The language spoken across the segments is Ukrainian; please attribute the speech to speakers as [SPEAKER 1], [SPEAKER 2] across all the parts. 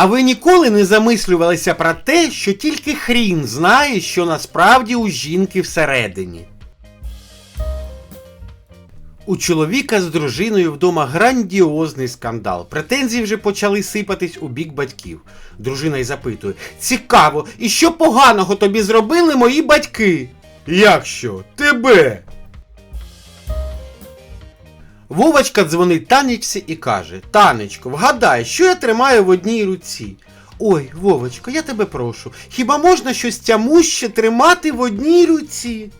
[SPEAKER 1] А ви ніколи не замислювалися про те, що тільки хрін знає, що насправді у жінки всередині. У чоловіка з дружиною вдома грандіозний скандал. Претензії вже почали сипатись у бік батьків. Дружина й запитує: Цікаво, і що поганого тобі зробили мої батьки? Як що? Тебе? Вовочка дзвонить Танечці і каже: Танечко, вгадай, що я тримаю в одній руці. Ой, Вовочко, я тебе прошу, хіба можна щось тямуще тримати в одній руці?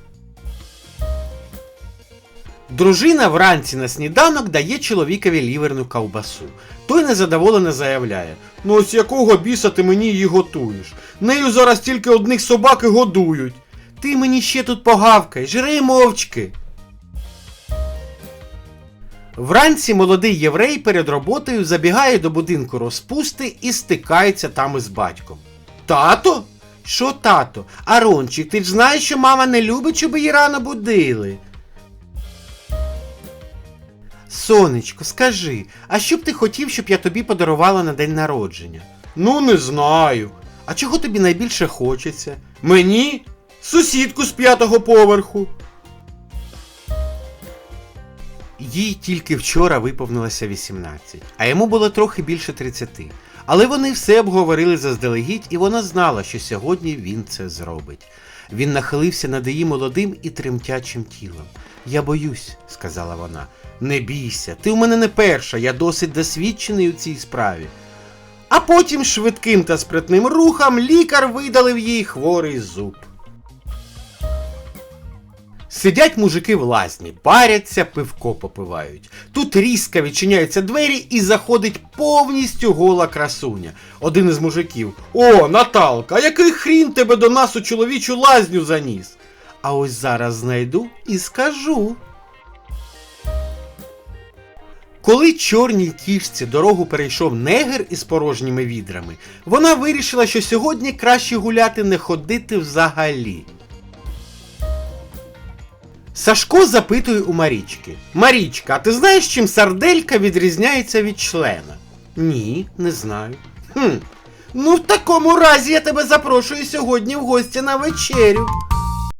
[SPEAKER 1] Дружина вранці на сніданок дає чоловікові ліверну ковбасу. Той незадоволено заявляє: Ну ось якого біса ти мені її готуєш? Нею зараз тільки одних собак і годують. Ти мені ще тут погавкай, жри мовчки. Вранці молодий єврей перед роботою забігає до будинку розпусти і стикається там із батьком. Тато? Що тато? Арончик, ти ж знаєш, що мама не любить, щоб її рано будили. Сонечко, скажи, а що б ти хотів, щоб я тобі подарувала на день народження? Ну, не знаю. А чого тобі найбільше хочеться? Мені? Сусідку з п'ятого поверху. Їй тільки вчора виповнилося 18, а йому було трохи більше 30. Але вони все обговорили заздалегідь, і вона знала, що сьогодні він це зробить. Він нахилився над її молодим і тремтячим тілом. Я боюсь, сказала вона. Не бійся, ти у мене не перша, я досить досвідчений у цій справі. А потім швидким та спритним рухом лікар видалив їй хворий зуб. Сидять мужики в лазні, паряться, пивко попивають. Тут різко відчиняються двері і заходить повністю гола красуня. Один із мужиків. О, Наталка, який хрін тебе до нас у чоловічу лазню заніс? А ось зараз знайду і скажу. Коли чорній кішці дорогу перейшов негр із порожніми відрами, вона вирішила, що сьогодні краще гуляти не ходити взагалі. Сашко запитує у Марічки. Марічка, а ти знаєш, чим сарделька відрізняється від члена? Ні, не знаю. Хм. Ну, в такому разі я тебе запрошую сьогодні в гості на вечерю.